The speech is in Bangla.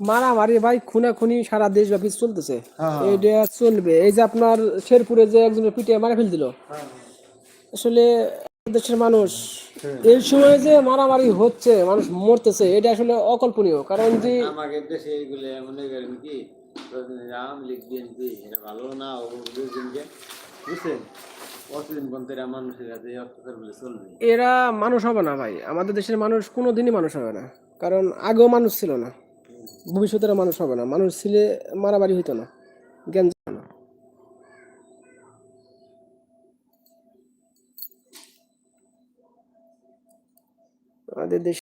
মারামারি ভাই খুনাখুনি সারা দেশ দেশব্যাপী চলতেছে। হ্যাঁ। এইটা চলবে। এই যে আপনার শেরপুরে যে একজনের পিঠে মারা ফেল দিল হ্যাঁ। আসলে দেশের মানুষ এই সময় যে মারামারি হচ্ছে মানুষ মরতেছে এটা আসলে অকল্পনীয়। কারণ যে আমাদের দেশে এইগুলো মনে করেন কি আওয়ামী লীগ বিএনপি এটা ভালো না ও বুঝছেন? অত্যাচার বলে চলবে। এরা মানুষ হবে না ভাই। আমাদের দেশের মানুষ কোনো দিনই মানুষ হবে না। কারণ আগেও মানুষ ছিল না। ভবিষ্যতের মানুষ হবে না। মানুষ ছিলে মারামারি হইতো না। জ্ঞান আমাদের দেশে